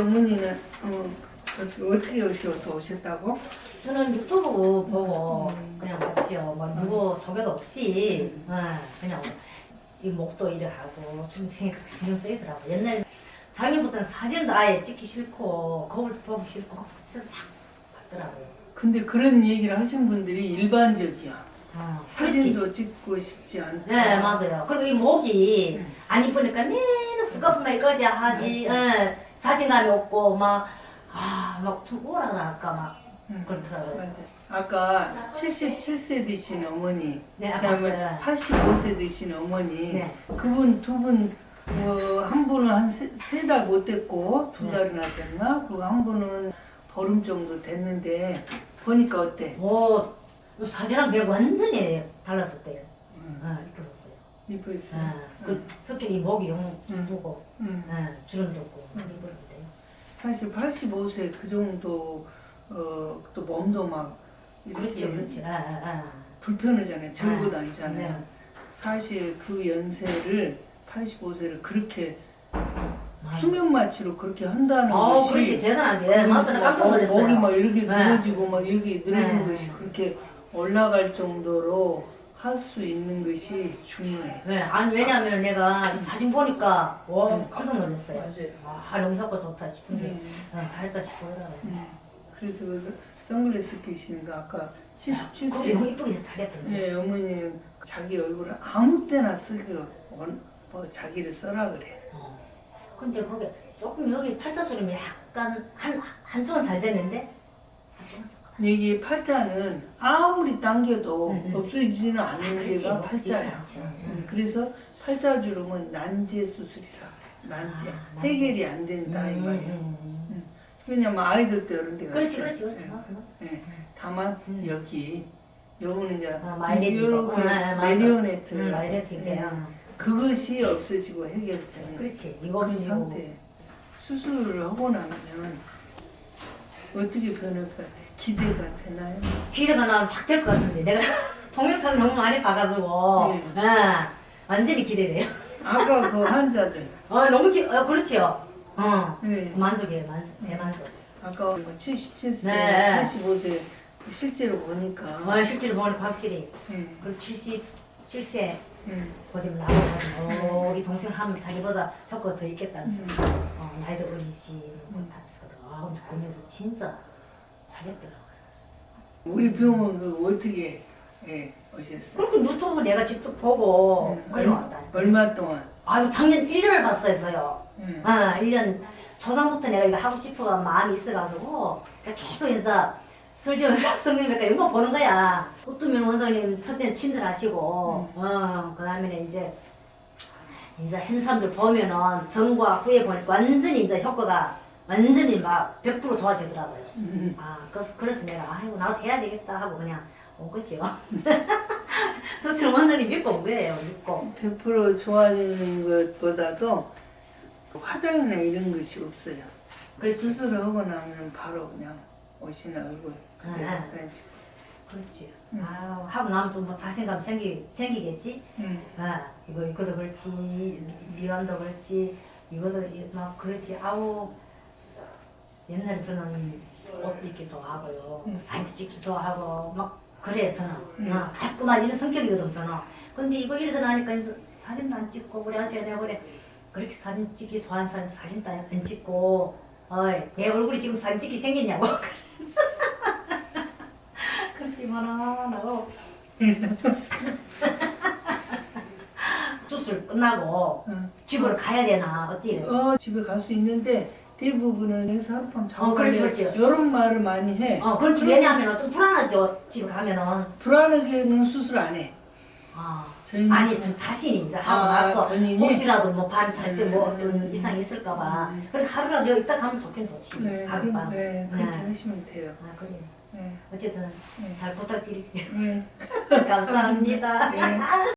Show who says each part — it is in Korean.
Speaker 1: 어머니는 어, 그- 어떻게 오셔서 오셨다고?
Speaker 2: 저는 유튜브 보고 그냥 왔지요. 뭐 누구 소개도 없이 예, 그냥 이 목도 이래 하고 좀 신경, 신경 쓰이더라고. 옛날 작년부터는 사진도 아예 찍기 싫고 거울 보기 싫고 막 스트레스 싹 받더라고요.
Speaker 1: 근데 그런 얘기를 하신 분들이 일반적이야.
Speaker 2: 어, 그렇지.
Speaker 1: 사진도 찍고 싶지 않다.
Speaker 2: 네 맞아요. 그리고 이 목이
Speaker 1: 음.
Speaker 2: 안 이쁘니까 맨날 스카프만 입고지 하지. 예, 자신감이 없고 막아막좀 우울하다 할까 막
Speaker 1: 응,
Speaker 2: 그렇더라고요.
Speaker 1: 맞아. 아까 77세 되신 어머니,
Speaker 2: 네, 아,
Speaker 1: 그다음에
Speaker 2: 봤어요.
Speaker 1: 85세 되신 어머니,
Speaker 2: 네. 그분
Speaker 1: 두 분, 어, 한 분은 한 세 달 못 됐고 두
Speaker 2: 네.
Speaker 1: 달이나 됐나? 그리고 한 분은 보름 정도 됐는데 보니까 어때?
Speaker 2: 뭐 사진랑 별 완전히 달랐었대요.
Speaker 1: 응,
Speaker 2: 어, 이쁘셨어요.
Speaker 1: 이뻐있어.
Speaker 2: 어, 그, 특히 이 목이 영
Speaker 1: 응.
Speaker 2: 두고
Speaker 1: 응.
Speaker 2: 어, 주름도 없고
Speaker 1: 응.
Speaker 2: 이쁘던데요.
Speaker 1: 사실 85세 그 정도 어, 또 몸도 막
Speaker 2: 그렇지 그렇지. 아, 아, 아.
Speaker 1: 불편하잖아요. 들고
Speaker 2: 아,
Speaker 1: 다니잖아요.
Speaker 2: 네.
Speaker 1: 사실 그 연세를 85세를 그렇게
Speaker 2: 맞아.
Speaker 1: 수면 마취로 그렇게 한다는
Speaker 2: 어,
Speaker 1: 것이
Speaker 2: 그렇지 대단하지. 맞아, 나 깜짝 놀랐어요.
Speaker 1: 목이 막 이렇게
Speaker 2: 네.
Speaker 1: 늘어지고 막 이렇게 늘어진
Speaker 2: 네.
Speaker 1: 것이 그렇게 올라갈 정도로 할 수 있는 것이 중요해.
Speaker 2: 네, 아니 왜냐면 내가 이 사진 보니까 와
Speaker 1: 응.
Speaker 2: 깜짝 놀랐어요.
Speaker 1: 맞아요.
Speaker 2: 아 너무 효과 좋다 싶은데
Speaker 1: 네.
Speaker 2: 어, 잘했다.
Speaker 1: 음. 그래서 그 선글라스 끼시니까 아까
Speaker 2: 아, 거기
Speaker 1: 77세
Speaker 2: 너무 이쁘게 해서 잘했던데.
Speaker 1: 네, 어머니는 자기 얼굴을 아무 때나 쓰고 원- 뭐 자기를 써라 그래.
Speaker 2: 어. 근데 거기 조금 여기 팔자주름이 약간 한 한쪽은 잘 되는데 한쪽은
Speaker 1: 이게 팔자는 아무리 당겨도
Speaker 2: 응, 응.
Speaker 1: 없어지지는
Speaker 2: 아,
Speaker 1: 않는 데가
Speaker 2: 없어지지
Speaker 1: 팔자야.
Speaker 2: 않죠.
Speaker 1: 음, 그래서 팔자 주름은 난제 수술이라 그래. 난제.
Speaker 2: 아.
Speaker 1: 해결이 안 된다 이
Speaker 2: 음,
Speaker 1: 말이야.
Speaker 2: 음.
Speaker 1: 왜냐면 아이들 때 이런 데가
Speaker 2: 그렇지. 그렇지 그렇지
Speaker 1: 예.
Speaker 2: 맞아 맞아.
Speaker 1: 예. 다만
Speaker 2: 음.
Speaker 1: 여기 요거는 이제
Speaker 2: 아, 맞아.
Speaker 1: 메리오네트
Speaker 2: 응, 마이레지고.
Speaker 1: 예. 그것이 없어지고 해결되는
Speaker 2: 그렇지 이거
Speaker 1: 그 상태. 수술을 하고 나면 어떻게 변할 것 같아? 기대가 되나요?
Speaker 2: 기대가 나면 확 될 것 같은데 내가 동영상 너무 많이 봐가지고
Speaker 1: 네.
Speaker 2: 예, 완전히 기대돼요.
Speaker 1: 아까 그 환자들,
Speaker 2: 어 너무 기, 어 그렇지요. 어
Speaker 1: 네.
Speaker 2: 만족이에요 만족 대만족.
Speaker 1: 아까 77세,
Speaker 2: 네.
Speaker 1: 85세 실제로 보니까
Speaker 2: 어 실제로 보니까 확실히
Speaker 1: 예,
Speaker 2: 그 77세
Speaker 1: 예.
Speaker 2: 어디 나오거든. 어, 우리 동생 하면 자기보다 효과가 더 있겠다면서.
Speaker 1: 음.
Speaker 2: 어, 나이도 어리지 못하면서도 아 근데 본인도 진짜 잘했더라고요.
Speaker 1: 우리 병원을 어떻게 예, 오셨어요?
Speaker 2: 그렇게 유튜브 내가 직접 보고
Speaker 1: 음,
Speaker 2: 그래 왔다.
Speaker 1: 얼마 동안?
Speaker 2: 아유 작년 1년을 봤어요.
Speaker 1: 예.
Speaker 2: 아, 1년 초상부터 내가 이거 하고 싶어가 마음이 있어가지고 제가 계속 이제 술지원 성님이니까 이거 보는 거야. 어쩌면 원장님 첫째는 친절하시고, 어, 그 다음에 이제 이제 한 사람들 보면은 전과 후에 보니까 완전히 이제 효과가 완전히 막 100% 좋아지더라고요.
Speaker 1: 음.
Speaker 2: 아, 그래서, 그래서 내가 아이고 나도 해야 되겠다 하고 그냥 온 것이요. 저처럼 완전히 믿고 온 거예요. 믿고.
Speaker 1: 100% 좋아지는 것보다도 화장이나 이런 것이 없어요.
Speaker 2: 그렇지.
Speaker 1: 수술을 하고 나면 바로 그냥 오시는 얼굴
Speaker 2: 아,
Speaker 1: 그대로
Speaker 2: 아.
Speaker 1: 그렇지.
Speaker 2: 그렇지.
Speaker 1: 음.
Speaker 2: 아, 하고 나면 좀 뭐 자신감 생기, 생기겠지?
Speaker 1: 음.
Speaker 2: 아, 이거, 이거도 그렇지. 미- 미완도 그렇지. 이거도 이- 막 그렇지. 아우. 옛날에 저는 옷 입기도 하고요.
Speaker 1: 음.
Speaker 2: 사진 찍기도 하고, 막 그래, 저는.
Speaker 1: 음.
Speaker 2: 어, 깔끔한 이런 성격이거든, 저는. 근데 이거 이러다 나니까 사진도 안 찍고, 우리 아저씨가 내가 그래. 그렇게 사진 찍기 좋아하는 사람 사진도 안 찍고, 어이, 내 얼굴이 지금 사진 찍기 생겼냐고. 그렇게 말하나고. 수술 끝나고
Speaker 1: 어.
Speaker 2: 집으로 가야 되나 어찌.
Speaker 1: 어, 집에 갈 수 있는데 대부분은 하룻밤 자고
Speaker 2: 어, 그렇지, 그렇지.
Speaker 1: 이런 말을 많이 해.
Speaker 2: 어 그렇지 왜냐하면 좀 불안하죠 집에 가면은
Speaker 1: 불안하게는 수술 안 해.
Speaker 2: 아
Speaker 1: 저희는
Speaker 2: 아니 저 자신이 이제 하고
Speaker 1: 아,
Speaker 2: 나서
Speaker 1: 본인이?
Speaker 2: 혹시라도 뭐밤살때뭐
Speaker 1: 음.
Speaker 2: 어떤 이상이 있을까봐 그래 하루라도 여기 있다 가면 좋긴 좋지
Speaker 1: 네,
Speaker 2: 하룻밤
Speaker 1: 네, 그렇게
Speaker 2: 네.
Speaker 1: 하시면 돼요.
Speaker 2: 아 그래
Speaker 1: 네,
Speaker 2: 어쨌든
Speaker 1: 네.
Speaker 2: 잘 부탁드릴게요
Speaker 1: 네.
Speaker 2: 감사합니다
Speaker 1: 네.